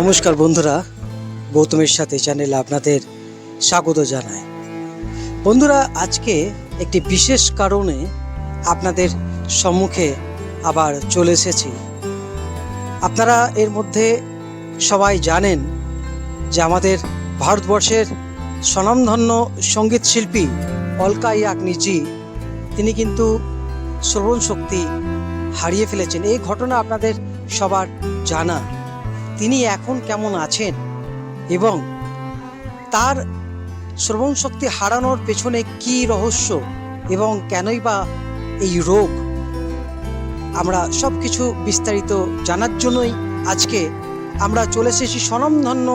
নমস্কার বন্ধুরা, গৌতমের সাথে চ্যানেলে আপনাদের স্বাগত জানাই। বন্ধুরা, আজকে একটি বিশেষ কারণে আপনাদের সম্মুখে আবার চলে এসেছি। আপনারা এর মধ্যে সবাই জানেন যে আমাদের ভারতবর্ষের স্বনামধন্য সংগীত শিল্পী অলকা ইয়াগনিজি, তিনি কিন্তু শ্রবণ শক্তি হারিয়ে ফেলেছেন। এই ঘটনা আপনাদের সবার জানা। তিনি এখন কেমন আছেন? এবং তার শ্রবণ শক্তি হারানোর পেছনে কি রহস্য এবং কেনই বা এই রোগ? আমরা সব কিছু বিস্তারিত জানার জন্যই আজকে আমরা চলে এসেছি স্বনামধন্য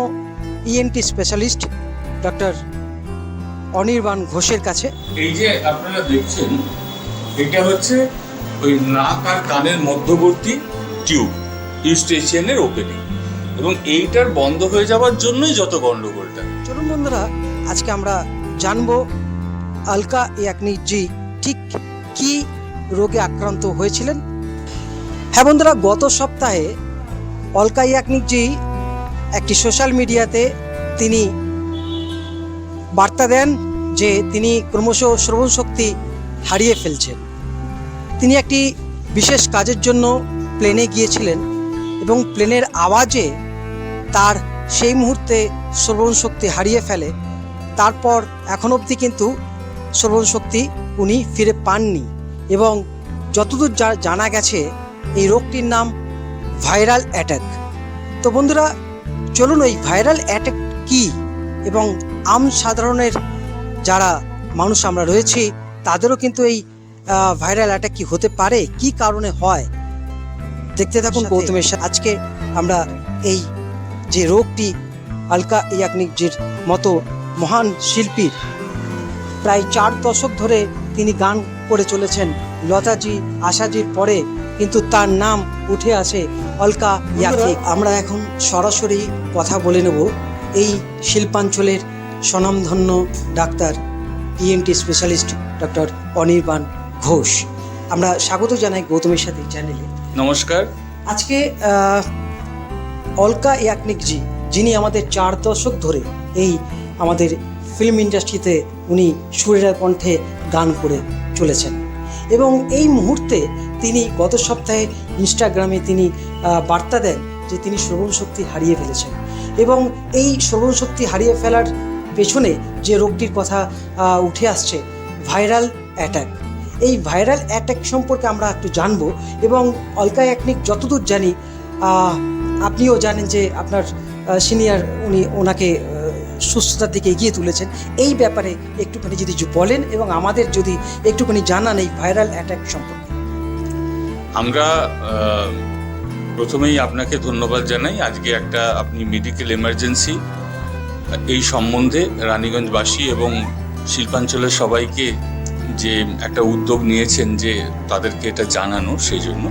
ইএনটি স্পেশালিস্ট ডক্টর অনির্বাণ ঘোষের কাছে। এই যে আপনারা দেখছেন, এটা হচ্ছে ওই নাক আর কানের মধ্যবর্তী টিউব ইউস্টেশিয়ানের ওপেনিং এবং এইটার বন্ধ হয়ে যাওয়ার জন্যই যত গন্ডগোলটা। চলুন বন্ধুরা, আজকে আমরা জানব আলকা ইয়াকনি জি ঠিক কি রোগে আক্রান্ত হয়েছিলেন? হ্যাঁ বন্ধুরা, গত সপ্তাহে অলকা ইয়াকনিক জি একটি সোশ্যাল মিডিয়াতে তিনি বার্তা দেন যে তিনি ক্রমশ শ্রবণ শক্তি হারিয়ে ফেলছেন। তিনি একটি বিশেষ কাজের জন্য প্লেনে গিয়েছিলেন এবং প্লেনের আওয়াজে তার সেই মুহূর্তে শ্রবণ শক্তি হারিয়ে ফেলে। তারপর এখন অবধি কিন্তু শ্রবণ শক্তি উনি ফিরে পাননি এবং যতদূর যা জানা গেছে এই রোগটির নাম ভাইরাল অ্যাটাক। তো বন্ধুরা চলুন ওই ভাইরাল অ্যাটাক কি এবং আম সাধারণের যারা মানুষ আমরা রয়েছি তাদেরও কিন্তু এই ভাইরাল অ্যাটাক কি হতে পারে কি কারণে হয়? দেখতে থাকুন গৌতমের সাথে। আজকে আমরা এই যে রোগটি আলকা ইয়াকনিকজির মতো মহান শিল্পীর। প্রায় চার দশক ধরে তিনি গান করে চলেছেন লতাজি আশাজির পরে কিন্তু তার নাম উঠে আসে অলকা ইয়াকনিক। আমরা এখন সরাসরি কথা বলে নেব এই শিল্পাঞ্চলের স্বনামধন্য doctor ENT specialist doctor Anirban Ghosh. আমরা স্বাগত জানাই গৌতমের সাথে চ্যানেলে নমস্কার। আজকে আহ, অলকা ইয়াকনিকজি যিনি আমাদের চার দশক ধরে এই আমাদের ফিল্ম ইন্ডাস্ট্রিতে উনি সুরের কণ্ঠে গান করে চলেছেন। এবং এই মুহূর্তে তিনি গত সপ্তাহে ইনস্টাগ্রামে তিনি বার্তা দেন যে তিনি শ্রবণ শক্তি হারিয়ে ফেলেছেন। এবং এই শ্রবণ শক্তি হারিয়ে ফেলার পেছনে যে রোগটির কথা উঠে আসছে, ভাইরাল অ্যাটাক। এই ভাইরাল অ্যাটাক সম্পর্কে আমরা একটু জানব এবং অলকা একনিক যতদূর জানি আপনিও জানেন যে আপনার সিনিয়র উনি ওনাকে সুস্থতার দিকে এগিয়ে তুলেছেন। এই ব্যাপারে একটুখানি যদি বলেন এবং আমাদের যদি একটুখানি জানান এই ভাইরাল অ্যাটাক সম্পর্কে। আমরা প্রথমেই আপনাকে ধন্যবাদ জানাই। আজকে একটা আপনি মেডিকেল এমার্জেন্সি এই সম্বন্ধে রানীগঞ্জবাসী এবং শিল্পাঞ্চলের সবাইকে যে একটা উদ্যোগ নিয়েছেন যে তাদেরকে এটা জানানো সেই জন্য।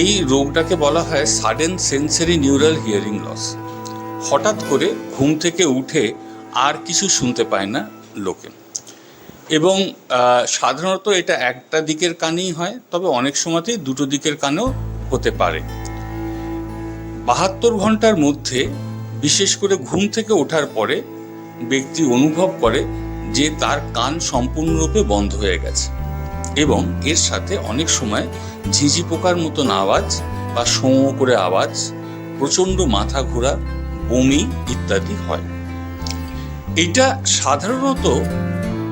এই রোগটাকে বলা হয় sudden sensory neural hearing loss হঠাৎ করে ঘুম থেকে উঠে আর কিছু শুনতে পায় না লোকে। এবং সাধারণত এটা একটা দিকের কানেই হয়, তবে অনেক সময়তেই দুটো দিকের কানেও হতে পারে। বাহাত্তর ঘণ্টার মধ্যে বিশেষ করে ঘুম থেকে ওঠার পরে ব্যক্তি অনুভব করে যে তার কান সম্পূর্ণরূপে বন্ধ হয়ে গেছে। এবং এর সাথে অনেক সময় ঝিঝি পোকার মতন আওয়াজ বা শোঁ করে আওয়াজ, প্রচণ্ড মাথা ঘোরা, বমি ইত্যাদি হয়। এটা সাধারণত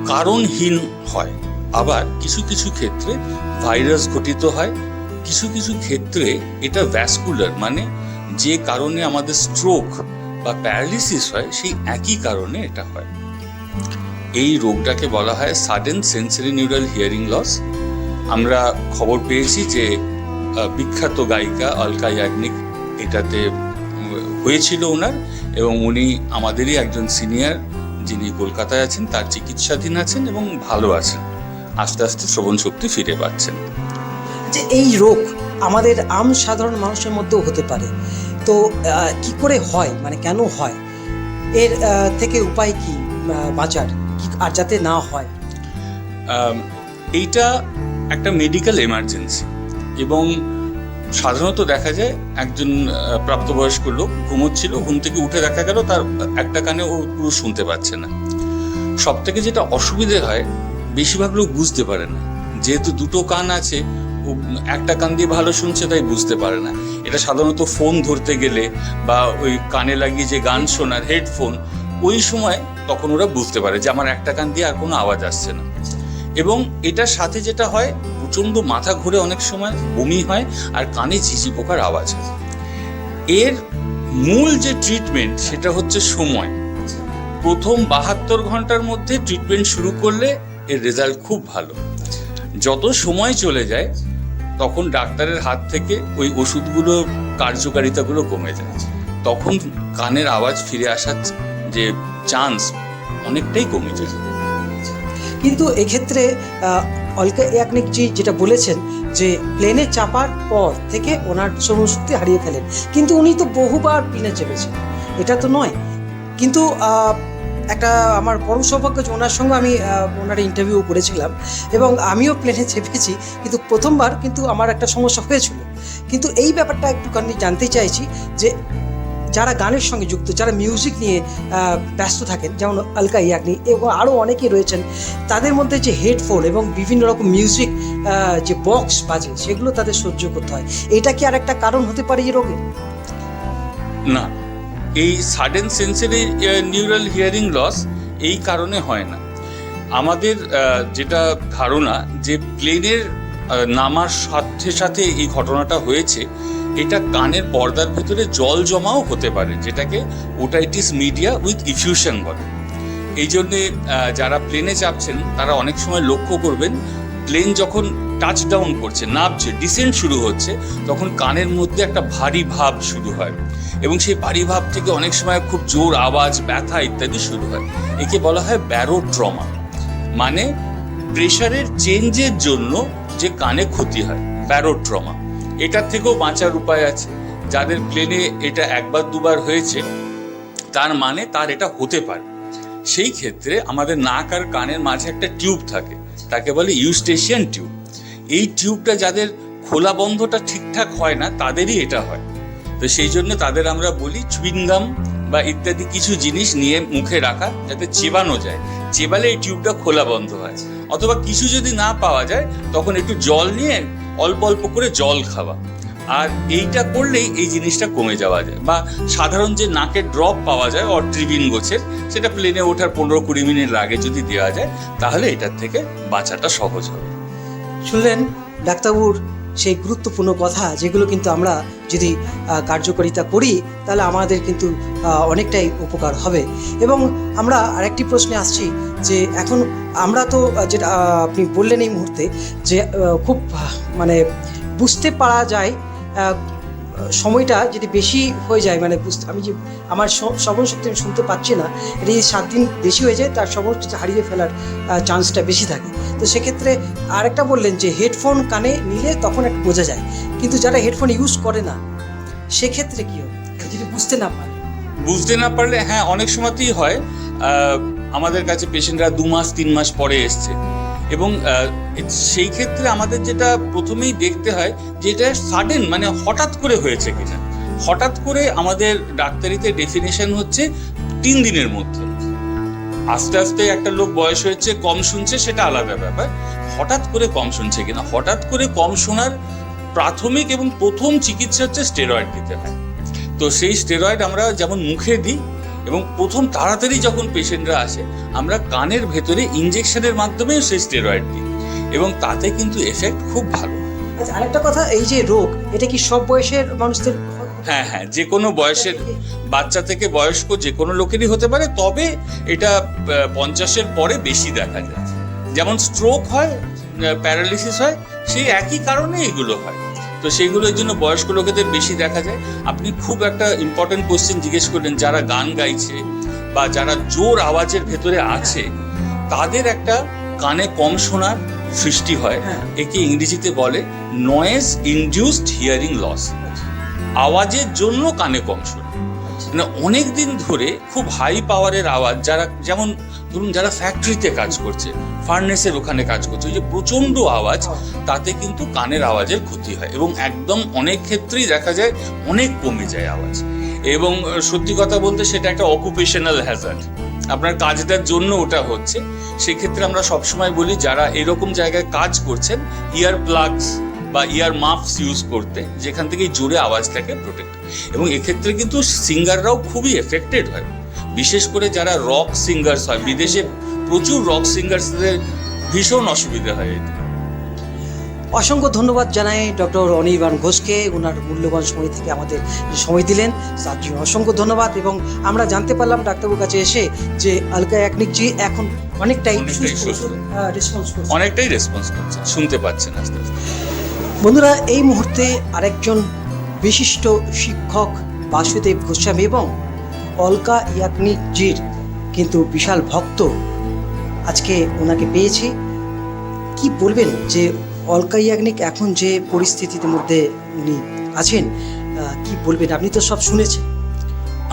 কারণহীন হয়। আবার কিছু কিছু ক্ষেত্রে ভাইরাস ঘটিত হয়। কিছু কিছু ক্ষেত্রে এটা ভ্যাসকুলার মানে যে কারণে আমাদের স্ট্রোক বা প্যারালিসিস হয়, সেই একই কারণে এটা হয়। এই রোগটাকে বলা হয় sudden sensory neural hearing loss আমরা খবর পেয়েছি যে বিখ্যাত গায়িকা অলকা ইয়াগনিক এটাতে হয়েছিল ওনার এবং উনি আমাদেরই একজন সিনিয়র যিনি কলকাতায় আছেন, তার চিকিৎসাধীন আছেন এবং ভালো আছেন। আস্তে আস্তে শ্রবণ শক্তি ফিরে পাচ্ছেন। যে এই রোগ আমাদের আম সাধারণ মানুষের মধ্যেও হতে পারে। তো কি করে হয়? মানে কেন হয়? এর থেকে উপায় কি বাঁচার? আর যাতে না হয়? এইটা একটা মেডিকেল এমার্জেন্সি এবং সাধারণত দেখা যায় একজন প্রাপ্তবয়স্ক লোক ঘুমোচ্ছিল, ঘুম থেকে উঠে দেখা গেল তার একটা কানে ও পুরো শুনতে পাচ্ছে না। সব থেকে যেটা অসুবিধে হয়, বেশিরভাগ লোক বুঝতে পারে না। যেহেতু দুটো কান আছে একটা কান দিয়ে ভালো শুনছে, তাই বুঝতে পারে না। এটা সাধারণত ফোন ধরতে গেলে বা ওই কানে লাগিয়ে যে গান শোনার হেডফোন ওই সময় তখন ওরা বুঝতে পারে যে আমার একটা কান দিয়ে আর কোনো আওয়াজ আসছে না। এবং এটার সাথে যেটা হয়, প্রচণ্ড মাথা ঘুরে অনেক সময় বমি হয় আর কানে ঝিঝি পোকার আওয়াজ হয়। এর মূল যে ট্রিটমেন্ট সেটা হচ্ছে সময়। প্রথম বাহাত্তর ঘণ্টার মধ্যে ট্রিটমেন্ট শুরু করলে এর রেজাল্ট খুব ভালো। যত সময় চলে যায়, তখন ডাক্তারের হাত থেকে ওই ওষুধগুলো, কার্যকারিতাগুলো কমে যায়। তখন কানের আওয়াজ ফিরে আসার যে চান্স অনেকটাই কমে যায়। কিন্তু এক্ষেত্রে অলকা ইয়াকনিকজি যেটা বলেছেন যে প্লেনে চাপার পর থেকে ওনার শ্রবণশক্তি হারিয়ে ফেলেন। কিন্তু উনি তো বহুবার প্লেনে চেপেছেন। এটা তো নয়। কিন্তু একটা আমার পরম সৌভাগ্য যে ওনার সঙ্গে আমি ওনার ইন্টারভিউ করেছিলাম এবং আমিও প্লেনে চেপেছি। কিন্তু প্রথমবার কিন্তু আমার একটা সমস্যা হয়েছিল। কিন্তু এই ব্যাপারটা একটুখানি জানতে চাইছি যে যারা গানের সঙ্গে যুক্ত, যারা মিউজিক নিয়ে ব্যস্ত থাকেন, যেমন আলকা ইয়াগনি এবং আরও অনেকেই রয়েছেন, তাদের মধ্যে যে হেডফোন এবং বিভিন্ন রকম মিউজিক যে বক্স বাজে, সেগুলো তাদের সহ্য করতে হয়। এটা কি আর একটা কারণ হতে পারে এই রোগের না। এই sudden sensory neural hearing loss এই কারণে হয় না। আমাদের যেটা ধারণা যে প্লেনের নামার সাথে সাথে এই ঘটনাটা হয়েছে এটা কানের পর্দার ভেতরে জল জমাও হতে পারে, যেটাকে ওটাইটিস মিডিয়া উইথ ইফিউশন বলে। এই জন্যে যারা প্লেনে চাপছেন, তারা অনেক সময় লক্ষ্য করবেন প্লেন যখন টাচ ডাউন করছে নামছে ডিসেন্ট শুরু হচ্ছে, তখন কানের মধ্যে একটা ভারী ভাব শুরু হয়। এবং সেই ভারী ভাব থেকে অনেক সময় খুব জোর আওয়াজ, ব্যথা ইত্যাদি শুরু হয়। একে বলা হয় ব্যারো ট্রমা মানে প্রেশারের চেঞ্জের জন্য যে কানে ক্ষতি হয় ব্যারো ট্রমা এটার থেকেও বাঁচার উপায় আছে। যাদের প্লেনে এটা একবার, দুবার হয়েছে, তার মানে তার এটা হতে পারে। সেই ক্ষেত্রে আমাদের নাক আর কানের মাঝে একটা টিউব থাকে, তাকে বলে ইউস্টেশিয়ান টিউব এই টিউবটা যাদের খোলা বন্ধটা ঠিকঠাক হয় না, তাদেরই এটা হয়। তো সেই জন্য তাদের আমরা বলি চুইংগাম বা ইত্যাদি কিছু জিনিস নিয়ে মুখে রাখা যাতে চেবানো যায়। চেবালে এই টিউবটা খোলা বন্ধ হয়। অথবা কিছু যদি না পাওয়া যায়, তখন একটু জল নিয়ে অল্প অল্প করে জল খাওয়া। আর এইটা করলেই এই জিনিসটা কমে যাওয়া যায় বা সাধারণ যে নাকের ড্রপ পাওয়া যায় অট্রিবিন গোছের, সেটা প্লেনে ওঠার পনেরো কুড়ি মিনিট আগে যদি দেওয়া যায়, তাহলে এটার থেকে বাঁচাটা সহজ হবে। শুনলেন, ডাক্তারবাবুর সেই গুরুত্বপূর্ণ কথা যেগুলো কিন্তু আমরা যদি কার্যকারিতা করি, তাহলে আমাদের কিন্তু অনেকটাই উপকার হবে। এবং আমরা আরেকটি প্রশ্নে আসছি যে এখন আমরা তো যেটা আপনি বললেন এই মুহূর্তে যে খুব মানে বুঝতে পারা যায় সময়টা যদি বেশি হয়ে যায় মানে বুঝতে, আমি যে আমার শ্রবণ শক্তি আমি শুনতে পাচ্ছি না এটা যদি সাত দিন বেশি হয়ে যায়, তার শ্রবণ হারিয়ে ফেলার চান্সটা বেশি থাকে। তো সেক্ষেত্রে আরেকটা বললেন যে, হেডফোন কানে নিলে তখন একটু বোঝা যায়। কিন্তু যারা হেডফোন ইউজ করে না, সেক্ষেত্রে কি হবে? যদি বুঝতে না পারে। বুঝতে না পারলে হ্যাঁ অনেক সময়তেই হয়। আমাদের কাছে পেশেন্টরা দু মাস, তিন মাস পরে এসছে। এবং সেই ক্ষেত্রে আমাদের যেটা প্রথমেই দেখতে হয় যে এটা সাডেন মানে হঠাৎ করে হয়েছে কিনা। হঠাৎ করে আমাদের ডাক্তারিতে ডেফিনেশন হচ্ছে তিন দিনের মধ্যে। আস্তে আস্তে একটা লোক বয়স হয়েছে, কম শুনছে, সেটা আলাদা ব্যাপার। হঠাৎ করে কম শুনছে কিনা। হঠাৎ করে কম শোনার প্রাথমিক এবং প্রথম চিকিৎসা হচ্ছে স্টেরয়েড দিতে হয়। তো সেই স্টেরয়েড আমরা যেমন মুখে দিই এবং প্রথম তাড়াতাড়ি যখন পেশেন্টরা আসে আমরা কানের ভেতরে ইঞ্জেকশনের মাধ্যমে সেই স্টেরয়েড দিই এবং তাতে কিন্তু এফেক্ট খুব ভালো। আচ্ছা আরেকটা কথা এই যে রোগ এটা কি সব বয়সের মানুষদের হ্যাঁ হ্যাঁ যে কোনো বয়সের বাচ্চা থেকে বয়স্ক যে কোনো লোকেরই হতে পারে তবে এটা পঞ্চাশের পরে বেশি দেখা যায়। যেমন স্ট্রোক হয় প্যারালিসিস হয় সেই একই কারণে এগুলো হয়। তো সেইগুলোর জন্য বয়স্ক লোকেদের বেশি দেখা যায়। আপনি খুব একটা ইম্পর্টেন্ট কোশ্চেন জিজ্ঞেস করলেন যারা গান গাইছে বা যারা জোর আওয়াজের ভেতরে আছে তাদের একটা কানে কম শোনার সৃষ্টি হয়। হ্যাঁ। একে ইংরেজিতে বলে নয়েজ ইনডিউসড হিয়ারিং লস আওয়াজের জন্য কানে কম শোনে মানে অনেক দিন ধরে খুব হাই পাওয়ারের আওয়াজ, যারা যেমন ধরুন যারা ফ্যাক্টরিতে কাজ করছে ফার্নেসের ওখানে কাজ করছে, ওই যে প্রচণ্ড আওয়াজ, তাতে কিন্তু কানের আওয়াজের ক্ষতি হয় এবং একদম অনেক ক্ষেত্রেই দেখা যায় অনেক কমে যায় আওয়াজ। এবং সত্যি কথা বলতে সেটা একটা অকুপেশনাল হ্যাজার্ড আপনার কাজটার জন্য ওটা হচ্ছে, সেক্ষেত্রে আমরা সবসময় বলি যারা এরকম জায়গায় কাজ করছেন ইয়ার প্লাগস বা ইয়ার মাফস ইউজ করতে যেখান থেকে জোরে আওয়াজটাকে প্রোটেক্ট এবং এক্ষেত্রে কিন্তু সিঙ্গাররাও খুবই এফেক্টেড হয়। বিশেষ করে যারা রক সিঙ্গার্স হয় বিদেশে প্রচুর রক সিঙ্গার্সদের ভীষণ অসুবিধা হয় এতে। অসংখ্য ধন্যবাদ জানাই ডক্টর অনির্বাণ ঘোষকে। ওনার মূল্যবান সময় থেকে আমাদের সময় দিলেন। তার জন্য অসংখ্য ধন্যবাদ এবং আমরা জানতে পারলাম ডাক্তারবাবুর কাছে এসে যে আলকা একনিকজি এখন অনেকটাই রেসপন্স করছে। অনেকটাই রেসপন্স করছে। শুনতে পাচ্ছেন আস্তে আস্তে। বন্ধুরা, এই মুহূর্তে আরেকজন বিশিষ্ট শিক্ষক বাসুদেব গোস্বামী এবং অলকা ইয়াকনিকজির কিন্তু বিশাল ভক্ত আজকে ওনাকে পেয়েছি। কি বলবেন যে অলকা ইয়াগনিক এখন যে পরিস্থিতির মধ্যে উনি আছেন কি বলবেন? আপনি তো সব শুনেছেন।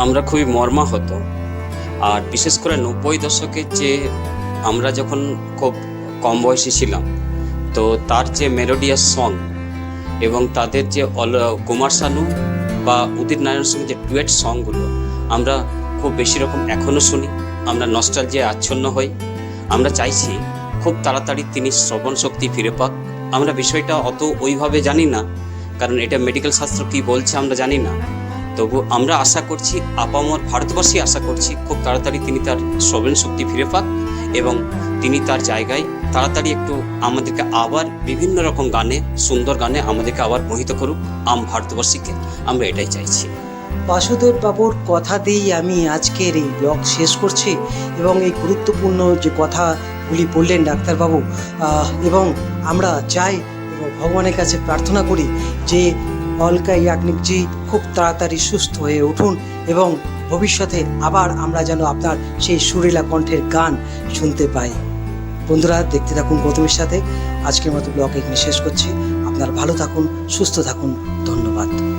আমরা খুবই মর্মাহত। আর বিশেষ করে নব্বই দশকের যে আমরা যখন খুব কম বয়সী ছিলাম, তো তার যে মেলোডিয়াস সং এবং তাদের যে অল, কুমার শানু বা উদিত নারায়ণ সিং যে টুয়েট সংগুলো আমরা খুব বেশি রকম এখনও শুনি, আমরা নস্টাল যে আচ্ছন্ন হই। আমরা চাইছি খুব তাড়াতাড়ি তিনি শ্রবণ শক্তি ফিরে পাক। আমরা বিষয়টা অত ওইভাবে জানি না, কারণ এটা মেডিকেল শাস্ত্র কি বলছে আমরা জানি না। তবু আমরা আশা করছি, আপামর ভারতবাসী আশা করছি, খুব তাড়াতাড়ি তিনি তার শ্রবণ শক্তি ফিরে পাক এবং তিনি তার জায়গায় তাড়াতাড়ি একটু আমাদেরকে আবার বিভিন্ন রকম গানে, সুন্দর গানে আমাদেরকে আবার মোহিত করুক আম ভারতবাসীকে আমরা এটাই চাইছি। বাসুদেব বাবুর কথা দিয়েই আমি আজকের এই ব্লগ শেষ করছি এবং এই গুরুত্বপূর্ণ যে কথাগুলি বললেন ডাক্তারবাবু এবং আমরা চাই এবং ভগবানের কাছে প্রার্থনা করি যে অলকা ইয়াগনিকজি খুব তাড়াতাড়ি সুস্থ হয়ে উঠুন এবং ভবিষ্যতে আবার আমরা যেন আপনার সেই সুরেলা কণ্ঠের গান শুনতে পাই। বন্ধুরা, দেখতে থাকুন গৌতমের সাথে। আজকের মতো ব্লগ এখানে শেষ করছি। আপনার ভালো থাকুন, সুস্থ থাকুন। ধন্যবাদ।